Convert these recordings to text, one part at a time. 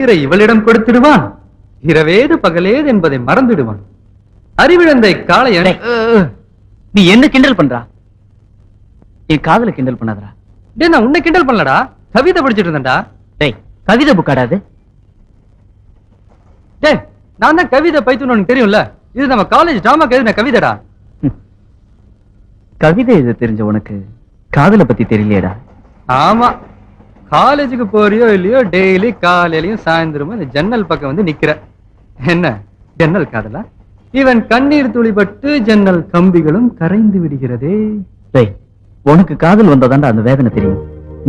உயிரை இவளிடம் கொடுத்திடுவான். இரவேது பகலேது என்பதை மறந்துடுவான். அறிவிழந்தை காளையன். நீ என்ன கிண்டல் பண்றா? என் காதல கிண்டல் பண்ணாதடா. டேய் நான் உன்னை கிண்டல் பண்ணலடா. கவிதை படிச்சிட்டு இருந்தேன்டா. டேய் கவிதை புக்காடாது டேய் நான் தான் கவிதை பைத்துன்னு உனக்கு தெரியும்ல. இது நம்ம காலேஜ் டிராமாக்கு எழுதின கவிதைடா. கவிதை எழுத தெரிஞ்ச உனக்கு? காதல பத்தி தெரியலையேடா. ஆமா. காலேஜுக்கு போறியோ இல்லையோ டெய்லி காலையிலயும் சாயந்தரமும் இந்த ஜன்னல் பக்கம் வந்து நிக்கிற. என்ன? ஜன்னல் காதலா? இவன் கண்ணீர் துளிபட்டு ஜன்னல் கம்பிகளும் கரைந்து விடுகிறதே. உனக்கு காதல் வந்தாதான்டா அந்த வேதனை தெரியும்.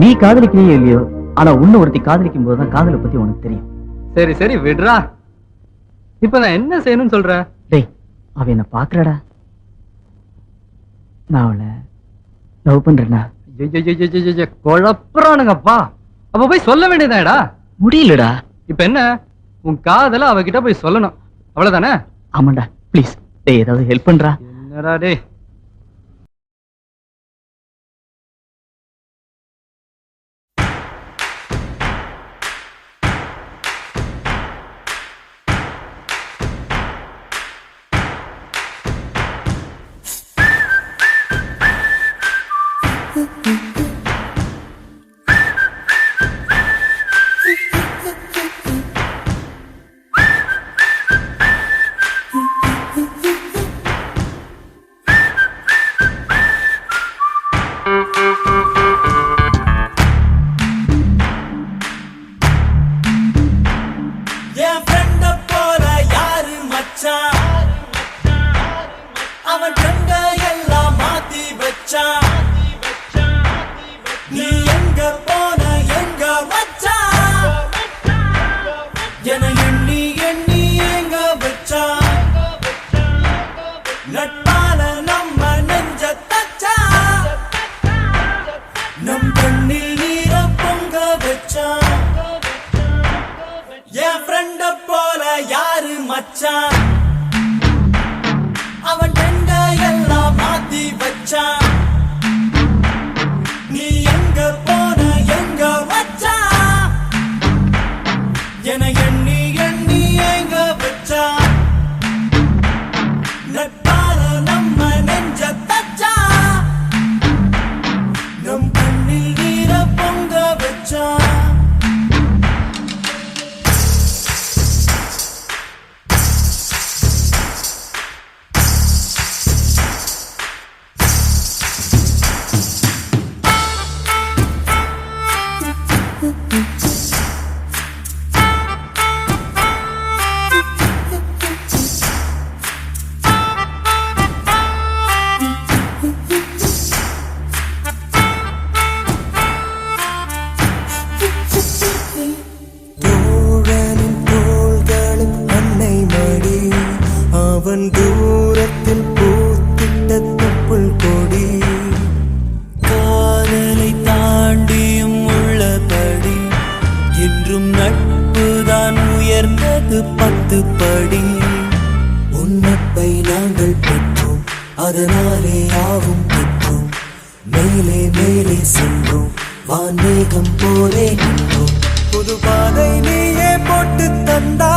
நீ காதலிக்கலையோ இல்லையோ ஆனா உன்னை ஒருத்தி காதலிக்கும் போதுதான் காதலை பத்தி உனக்கு தெரியும். சரி சரி விடுறா. இப்ப நான் என்ன செய்யணும்னு சொல்ற? டேய் அவ என்ன பாக்குறடா நான் அவளை லவ் பண்றேனா ஐயையையையையைய, குழப்புறானுங்கப்பா அப்ப போய் சொல்ல வேண்டியதாடா முடியலடா. இப்ப என்ன? உன் காதல அவகிட்ட போய் சொல்லணும். அவ்வளவுதானே? ஆமாண்டா ப்ளீஸ் டேய் ஏதாவது ஹெல்ப் பண்றா? என்னடா டேய்? யாரு அவன் ஃப்ரெண்ட எல்லாம் மாத்தி வச்சான். நீ எங்க போன எங்க மச்சான் என எண்ணி எண்ணி எங்க வச்சான்? நட்பால நம்ம நெஞ்ச தச்சான். நம் கண்ணில் நீர பொங்க வச்சான். என் யாரு மச்சான் அவன் எங்க எல்லாம் மாத்தி வச்சான் நீ எங்க போன எங்க வச்சான் என அவன் தூரத்தில் பூத்திட்ட தொப்புள் கொடி. காதலை தாண்டியும் உள்ளபடி என்றும் நட்புதான் உயர்ந்தது பத்து படி. உன்னப்பை நாங்கள் பெற்றோம் அதனாலே யாவும் பெற்றோம். மேலே மேலே சென்றோம் வான்மேகம் போலே நின்றோம். புது பாதை நீயே போட்டு தந்தா